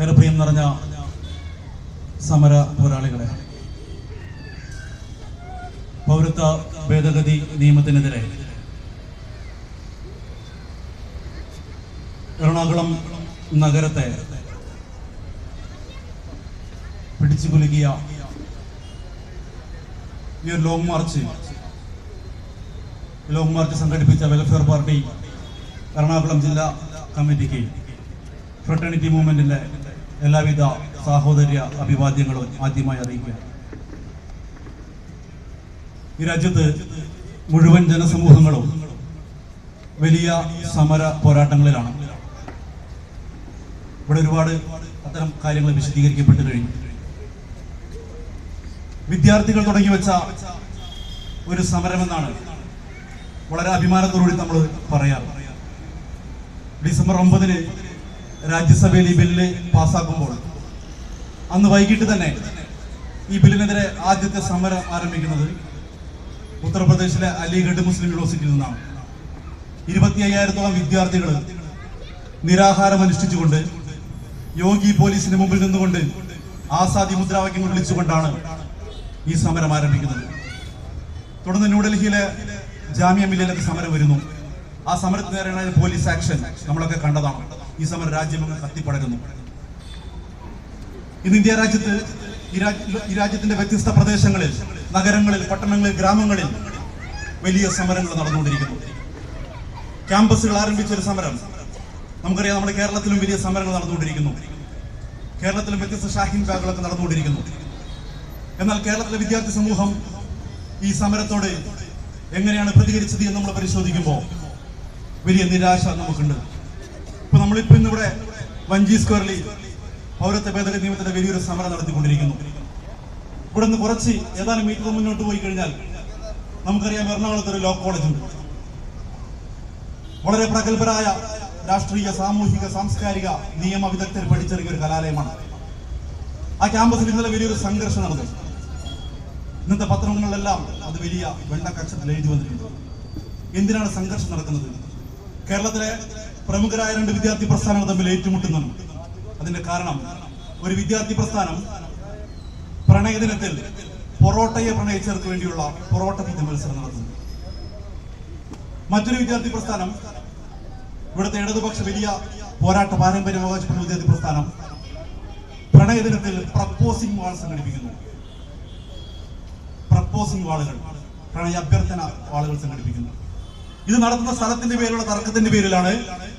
ഏറെ നിറഞ്ഞ സമര പോരാളികളെ. പൗരത്വ ഭേദഗതി നിയമത്തിനെതിരെ എറണാകുളം നഗരത്തെ പിടിച്ചു കുലുക്കിയ ഈ ഒരു ലോങ് മാർച്ച് ലോങ് മാർച്ച് സംഘടിപ്പിച്ച വെൽഫെയർ പാർട്ടി എറണാകുളം ജില്ലാ കമ്മിറ്റിക്ക് ഫ്രട്ടേണിറ്റി മൂവ്മെന്റിന്റെ എല്ലാവിധ സാഹോദര്യ അഭിവാദ്യങ്ങളും ആദ്യമായി അറിയിക്കുക. ഈ രാജ്യത്ത് മുഴുവൻ ജനസമൂഹങ്ങളും വലിയ സമര പോരാട്ടങ്ങളിലാണ്. ഇവിടെ ഒരുപാട് അത്തരം കാര്യങ്ങൾ വിശദീകരിക്കപ്പെട്ടു കഴിഞ്ഞു. വിദ്യാർത്ഥികൾ തുടങ്ങി വെച്ച ഒരു സമരമെന്നാണ് വളരെ അഭിമാനത്തോടുകൂടി നമ്മൾ പറയാറ്. ഡിസംബർ ഒമ്പതിന് രാജ്യസഭയിൽ ഈ ബില്ല് പാസ്സാക്കുമ്പോൾ അന്ന് വൈകിട്ട് തന്നെ ഈ ബില്ലിനെതിരെ ആദ്യത്തെ സമരം ആരംഭിക്കുന്നത് ഉത്തർപ്രദേശിലെ അലിഗഡ് മുസ്ലിം യൂണിവേഴ്സിറ്റിയിൽ നിന്നാണ്. ഇരുപത്തി അയ്യായിരത്തോളം വിദ്യാർത്ഥികൾ നിരാഹാരം അനുഷ്ഠിച്ചുകൊണ്ട് യോഗി പോലീസിന് മുമ്പിൽ നിന്നുകൊണ്ട് ആസാദി മുദ്രാവാക്യങ്ങൾ വിളിച്ചുകൊണ്ടാണ് ഈ സമരം ആരംഭിക്കുന്നത്. തുടർന്ന് ന്യൂഡൽഹിയിലെ ജാമ്യ മില്ലിലൊക്കെ സമരം വരുന്നു. ആ സമരത്തിന് നേരെയാണ് പോലീസ് ആക്ഷൻ നമ്മളൊക്കെ കണ്ടതാണ്. ഈ സമരം രാജ്യമൊക്കെ കത്തിപ്പടരുന്നു. ഇന്ന് ഇന്ത്യ രാജ്യത്ത് ഈ രാജ്യ- രാജ്യത്തിന്റെ വ്യത്യസ്ത പ്രദേശങ്ങളിൽ നഗരങ്ങളിൽ പട്ടണങ്ങളിൽ ഗ്രാമങ്ങളിൽ വലിയ സമരങ്ങൾ നടന്നുകൊണ്ടിരിക്കുന്നു. ക്യാമ്പസുകൾ ആരംഭിച്ച ഒരു സമരം. നമുക്കറിയാം നമ്മുടെ കേരളത്തിലും വലിയ സമരങ്ങൾ നടന്നുകൊണ്ടിരിക്കുന്നു. കേരളത്തിലും വ്യത്യസ്ത ഷാഹിൻ ബാഗുകളൊക്കെ നടന്നുകൊണ്ടിരിക്കുന്നു. എന്നാൽ കേരളത്തിലെ വിദ്യാർത്ഥി സമൂഹം ഈ സമരത്തോട് എങ്ങനെയാണ് പ്രതികരിച്ചത് എന്ന് നമ്മൾ പരിശോധിക്കുമ്പോൾ വലിയ നിരാശ നമുക്കുണ്ട്. നമ്മളിപ്പോ ഇന്നിവിടെ വഞ്ചി സ്ക്വയറിൽ പൗരത്വ ഭേദഗതി നിയമത്തിന്റെ വലിയൊരു സമരം നടത്തിക്കൊണ്ടിരിക്കുന്നു. ഇവിടെ നിന്ന് കുറച്ച് ഏതാനും മീറ്റർ മുന്നോട്ട് പോയി കഴിഞ്ഞാൽ നമുക്കറിയാം എറണാകുളത്ത് ഒരു ലോ കോളേജ് ഉണ്ട്. വളരെ പ്രഗത്ഭരായ രാഷ്ട്രീയ സാമൂഹിക സാംസ്കാരിക നിയമ വിദഗ്ധർ പഠിച്ചിറങ്ങിയ ഒരു കലാലയമാണ്. ആ ക്യാമ്പസിൽ ഇന്നലെ വലിയൊരു സംഘർഷം നടന്നു. ഇന്നത്തെ പത്രങ്ങളിലെല്ലാം അത് വലിയ വെള്ളക്കക്ഷത്തിൽ എഴുതി വന്നിട്ടുണ്ട് എന്തിനാണ് സംഘർഷം നടക്കുന്നത്? കേരളത്തിലെ പ്രമുഖരായ രണ്ട് വിദ്യാർത്ഥി പ്രസ്ഥാനങ്ങൾ തമ്മിൽ ഏറ്റുമുട്ടുന്നു അതിന്റെ കാരണം ഒരു വിദ്യാർത്ഥി പ്രസ്ഥാനം പ്രണയദിനത്തിൽ പൊറോട്ടയെ പ്രണയിച്ചവർക്ക് വേണ്ടിയുള്ള പൊറോട്ട തീറ്റ മത്സരം നടത്തുന്നു. മറ്റൊരു വിദ്യാർത്ഥി പ്രസ്ഥാനം ഇവിടുത്തെ ഇടതുപക്ഷ വലിയ പോരാട്ട പാരമ്പര്യം അവകാശപ്പെടുന്ന വിദ്യാർത്ഥി പ്രസ്ഥാനം പ്രണയദിനത്തിൽ പ്രപ്പോസിംഗ് വാൾ സംഘടിപ്പിക്കുന്നു. പ്രപ്പോസിംഗ് വാളുകൾ പ്രണയ അഭ്യർത്ഥന വാളുകൾ സംഘടിപ്പിക്കുന്നു. ഇത് നടത്തുന്ന സ്ഥലത്തിന്റെ പേരുള്ള തർക്കത്തിന്റെ പേരിലാണ്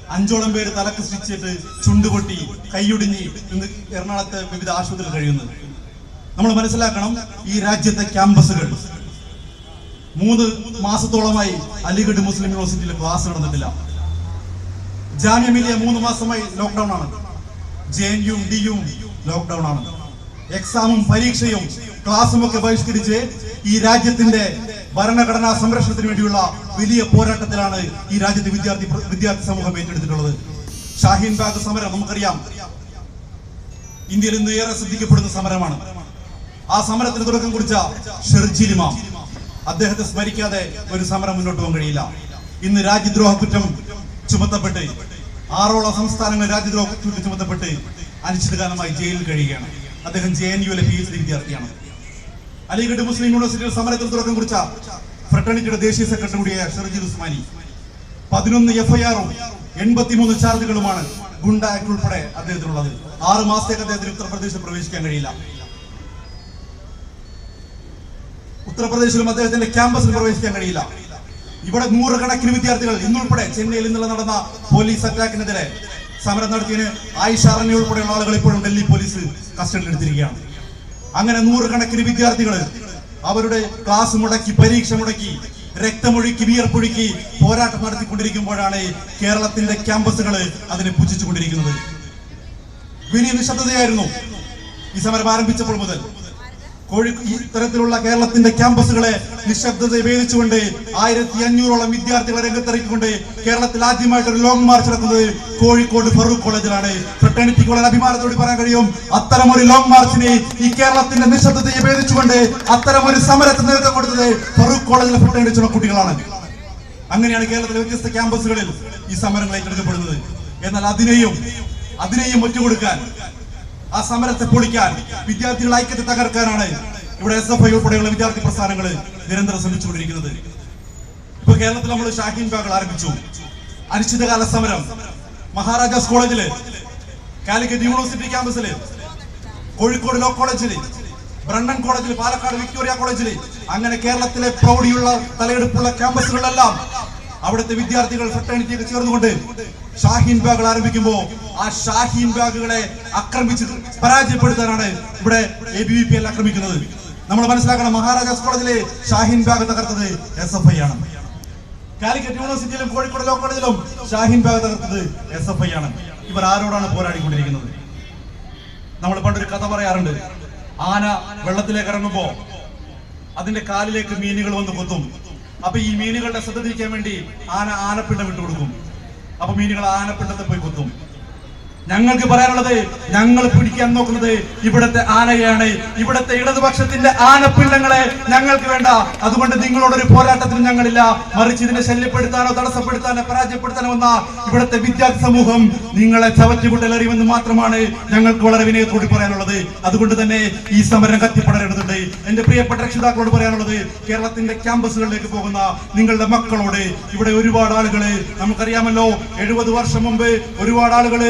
അഞ്ചോളം പേര് തലക്ക് സ്റ്റിച്ചിട്ട് ചുണ്ടുപൊട്ടി കൈയൊടിഞ്ഞി ഇന്ന് എറണാകുളത്തെ വിവിധ ആശുപത്രികൾ കഴിയുന്നത്. നമ്മൾ മനസ്സിലാക്കണം ഈ രാജ്യത്തെ ക്യാമ്പസുകൾ. മൂന്ന് മാസത്തോളമായി അലിഗഡ് മുസ്ലിം യൂണിവേഴ്സിറ്റിയിൽ ക്ലാസ് നടന്നിട്ടില്ല. ജാമ്യമില്ലിയ മൂന്ന് മാസമായി ലോക്ക്ഡൌൺ ആണ്. ജെ എൻ യും ലോക്ക്ഡൌൺ ആണ്. എക്സാമും പരീക്ഷയും ക്ലാസ്സും ഒക്കെ ബഹിഷ്കരിച്ച് ഈ രാജ്യത്തിന്റെ ഭരണഘടനാ സംരക്ഷണത്തിന് വേണ്ടിയുള്ള വലിയ പോരാട്ടത്തിലാണ് ഈ രാജ്യത്തെ വിദ്യാർത്ഥി വിദ്യാർത്ഥി സമൂഹം ഏറ്റെടുത്തിട്ടുള്ളത്. ഷാഹിൻ ബാഗ് സമരം നമുക്കറിയാം. ഇന്ത്യയിൽ ഇന്ന് ഏറെ ശ്രദ്ധിക്കപ്പെടുന്ന സമരമാണ്. ആ സമരത്തിന് തുടക്കം കുറിച്ച ഷെർജിലിമ അദ്ദേഹത്തെ സ്മരിക്കാതെ ഒരു സമരം മുന്നോട്ട് പോകാൻ കഴിയില്ല. ഇന്ന് രാജ്യദ്രോഹ കുറ്റം ചുമത്തപ്പെട്ട് ആറോളം സംസ്ഥാനങ്ങൾ രാജ്യദ്രോഹ കുറ്റം ചുമത്തപ്പെട്ട് അനിശ്ചിതകാലമായി ജയിലിൽ കഴിയുകയാണ്. അദ്ദേഹം ജെ എൻ യുവിലെ പി എച്ച് ഡി വിദ്യാർത്ഥിയാണ്. അലിഗഡ് മുസ്ലിം യൂണിവേഴ്സിറ്റിയുടെ സമരത്തിന് തുടക്കം കുറിച്ച ഫ്രട്ടേണിറ്റിയുടെ ദേശീയ സെക്രട്ടറി കൂടിയായ ഷെർജിൽ ഉസ്മാനി. പതിനൊന്ന് എഫ്ഐആറും എൺപത്തിമൂന്ന് ചാർജുകളുമാണ് ഗുണ്ട ആക്ട് ഉൾപ്പെടെ അദ്ദേഹത്തിനുള്ളത്. ആറ് മാസത്തേക്ക് അദ്ദേഹത്തിന് ഉത്തർപ്രദേശിൽ പ്രവേശിക്കാൻ കഴിയില്ല. ഉത്തർപ്രദേശിലും അദ്ദേഹത്തിന്റെ ക്യാമ്പസിൽ പ്രവേശിക്കാൻ കഴിയില്ല. ഇവിടെ നൂറുകണക്കിന് വിദ്യാർത്ഥികൾ ഇന്നുൾപ്പെടെ ചെന്നൈയിൽ ഇന്നലെ നടന്ന പോലീസ് അറ്റാക്കിനെതിരെ സമരം നടത്തിയതിന് ആയിഷ അറണി ഉൾപ്പെടെയുള്ള ആളുകൾ ഇപ്പോഴും ഡൽഹി പോലീസ് കസ്റ്റഡിയിൽ എടുത്തിരിക്കുകയാണ് അങ്ങനെ നൂറുകണക്കിന് വിദ്യാർത്ഥികൾ അവരുടെ ക്ലാസ് മുടക്കി പരീക്ഷ മുടക്കി രക്തമൊഴുക്കി വിയർപ്പൊഴുക്കി പോരാട്ടം നടത്തിക്കൊണ്ടിരിക്കുമ്പോഴാണ് കേരളത്തിന്റെ ക്യാമ്പസുകൾ അതിനെ പുച്ഛിച്ചുകൊണ്ടിരിക്കുന്നത്. വലിയ നിശബ്ദതയായിരുന്നു ഈ സമരം ആരംഭിച്ചപ്പോൾ മുതൽ. കോഴി ഈ തരത്തിലുള്ള കേരളത്തിന്റെ ക്യാമ്പസുകളെ നിശബ്ദത വേദിച്ചുകൊണ്ട് ആയിരത്തി അഞ്ഞൂറോളം വിദ്യാർത്ഥികളെ രംഗത്തിറക്കിക്കൊണ്ട് കേരളത്തിൽ ആദ്യമായിട്ട് ഒരു ലോങ് മാർച്ച് നടക്കുന്നത് കോഴിക്കോട് ഫറൂഖ് കോളേജിലാണ്. ഫ്രട്ടേണിറ്റി കോളേജ് അഭിമാനത്തോട് പറയാൻ കഴിയും. അത്തരം ഒരു ലോങ് മാർച്ചിനെ ഈ കേരളത്തിന്റെ നിശബ്ദതയെ അത്തരം ഒരു സമരത്തിന് നേതൃത്വം കൊടുത്തത് ഫറൂഖ് കോളേജിലെ ഫ്രട്ടേണിറ്റി കുട്ടികളാണ്. അങ്ങനെയാണ് കേരളത്തിലെ വ്യത്യസ്ത ക്യാമ്പസുകളിൽ ഈ സമരങ്ങൾ ഏറ്റെടുക്കപ്പെടുന്നത്. എന്നാൽ അതിനെയും അതിനെയും ഒറ്റുകൊടുക്കാൻ ആ സമരത്തെ പൊളിക്കാൻ വിദ്യാർത്ഥികൾ ഐക്യത്തെ തകർക്കാനാണ് ഇവിടെ എസ് എഫ് ഐ ഉൾപ്പെടെയുള്ള വിദ്യാർത്ഥി പ്രസ്ഥാനങ്ങൾ നിരന്തരം ശ്രമിച്ചുകൊണ്ടിരിക്കുന്നത്. ഇപ്പൊ കേരളത്തിൽ നമ്മൾ ഷാഹീൻ ബാഗ് ആരംഭിച്ചു. അനിശ്ചിതകാല സമരം. മഹാരാജാസ് കോളേജിൽ കാലിക്കറ്റ് യൂണിവേഴ്സിറ്റി ക്യാമ്പസിൽ കോഴിക്കോട് ലോ കോളേജിൽ ബ്രണ്ണൻ കോളേജിൽ പാലക്കാട് വിക്ടോറിയ കോളേജിൽ അങ്ങനെ കേരളത്തിലെ പ്രൗഢിയുള്ള തലയെടുപ്പുള്ള ക്യാമ്പസുകളിലെല്ലാം അവിടുത്തെ വിദ്യാർത്ഥികൾ ഫ്രട്ടേണിറ്റിയൊക്കെ ചേർന്നുകൊണ്ട് ഷാഹീൻ ബാഗുകൾ ആരംഭിക്കുമ്പോൾ ആ ഷാഹീൻ ബാഗുകളെ ആക്രമിച്ച് പരാജയപ്പെടുത്താനാണ് ഇവിടെ A B V P L ആക്രമിക്കുന്നത്. നമ്മൾ മനസ്സിലാക്കണം മഹാരാജാസ് കോളേജിലെ ഷാഹിൻ ബാഗ് തകർത്തത് എസ് എഫ് ഐ ആണ്. കാലിക്കറ്റ് യൂണിവേഴ്സിറ്റിയിലും കോഴിക്കോട് ലോ കോളേജിലും ഷാഹീൻ ബാഗ് തകർത്തത് എസ് എഫ് ഐ ആണ്. ഇവർ ആരോടാണ് പോരാടിക്കൊണ്ടിരിക്കുന്നത്? നമ്മൾ പണ്ടൊരു കഥ പറയാറുണ്ട്. ആന വെള്ളത്തിലേക്ക് ഇറങ്ങുമ്പോ അതിന്റെ കാലിലേക്ക് മീനുകൾ വന്ന് കൊത്തും. അപ്പൊ ഈ മീനുകളുടെ ശ്രദ്ധ തിരിക്കാൻ വേണ്ടി ആന ആനപ്പിണ്ടം ഇട്ടുകൊടുക്കും. അപ്പൊ മീനുകൾ ആനപ്പിണ്ടത്തെ പോയി ഞങ്ങൾക്ക് പറയാനുള്ളത് ഞങ്ങൾ പിടിക്കാൻ നോക്കുന്നത് ഇവിടത്തെ ആനയാണ് ഇവിടത്തെ ഇടതുപക്ഷത്തിന്റെ ആനപ്പിള്ളങ്ങളെ ഞങ്ങൾക്ക് വേണ്ട. അതുകൊണ്ട് നിങ്ങളോടൊരു പോരാട്ടത്തിന് ഞങ്ങളില്ല. മറിച്ച് ഇതിനെ ശല്യപ്പെടുത്താനോ തടസ്സപ്പെടുത്താനോ പരാജയപ്പെടുത്താനോ വന്ന ഇവിടത്തെ വിദ്യാർത്ഥി സമൂഹം നിങ്ങളെ ചവറ്റുകുട്ടലെറിയുമെന്ന് മാത്രമാണ് ഞങ്ങൾക്ക് വളരെ വിനയത്തോട് പറയാനുള്ളത്. അതുകൊണ്ട് തന്നെ ഈ സമരം കത്തിപ്പടരേണ്ടതുണ്ട്. എന്റെ പ്രിയപ്പെട്ട രക്ഷിതാക്കളോട് പറയാനുള്ളത് കേരളത്തിന്റെ ക്യാമ്പസുകളിലേക്ക് പോകുന്ന നിങ്ങളുടെ മക്കളോട്. ഇവിടെ ഒരുപാട് ആളുകൾ നമുക്കറിയാമല്ലോ എഴുപത് വർഷം മുമ്പ് ഒരുപാട് ആളുകൾ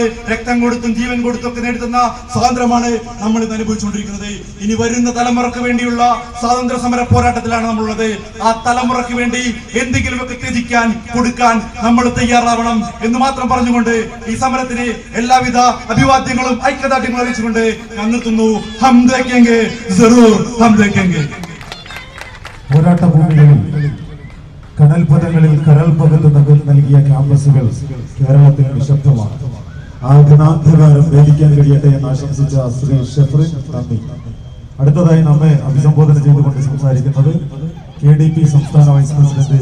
രക്തം കൊടുത്തും ജീവൻ കൊടുത്തും ഒക്കെ നേടിത്തന്ന സ്വാതന്ത്ര്യമാണ് നമ്മൾ ഇന്ന് അനുഭവിച്ചുകൊണ്ടിരിക്കുന്നത്. ഇനി വരുന്ന തലമുറയ്ക്ക് വേണ്ടിയുള്ള സ്വാതന്ത്ര്യ സമര പോരാട്ടത്തിലാണ് നമ്മളുള്ളത്. ആ തലമുറയ്ക്ക് വേണ്ടി എന്തെങ്കിലുമൊക്കെ ത്യജിക്കാൻ കൊടുക്കാൻ നമ്മൾ തയ്യാറാവണം എന്ന് മാത്രം പറഞ്ഞുകൊണ്ട് ഈ സമരത്തിന് എല്ലാവിധ അഭിവാദ്യങ്ങളും ഐക്യദാർഢ്യങ്ങളും അറിയിച്ചുകൊണ്ട് ഞാൻ നിർത്തുന്നു. പോരാട്ട ഭൂമികളിൽ കടൽപഥങ്ങളിൽ കടൽപകത്ത് നൽകിയ ക്യാമ്പസുകൾ കേരളത്തിൽ നിശബ്ദമാണ്. ആ ഗണാന്ധകാരം ഭേദിക്കാൻ കഴിയട്ടെ എന്ന് ആശംസിച്ച ശ്രീ ഷെഫറിൻ നന്ദി. അടുത്തതായി നമ്മെ അഭിസംബോധന ചെയ്തുകൊണ്ട് സംസാരിക്കുന്നത് കെ സംസ്ഥാന വൈസ് പ്രസിഡന്റ്